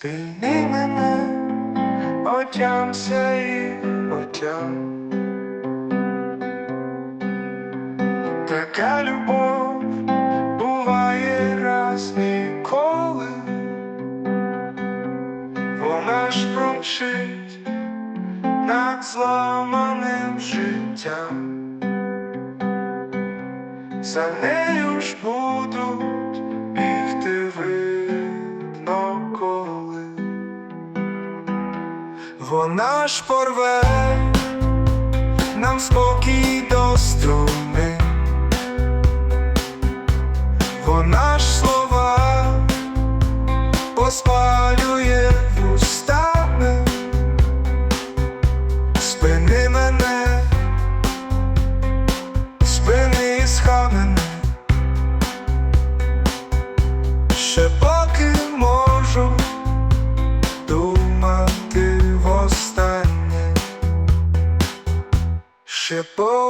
Спини мене, отямся і отям. Така любов буває раз ніколи, вона ж промчить над зламаним життям. За нею ж будуть Вона ж порве нам спокій до струни. Вона ж слова поспалює вустами. Спини мене, спини схамене.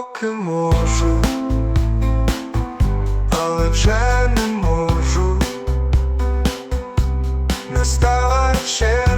Поки можу, але вже не можу. Настала черга,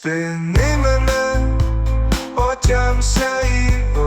Спини мене, отямся і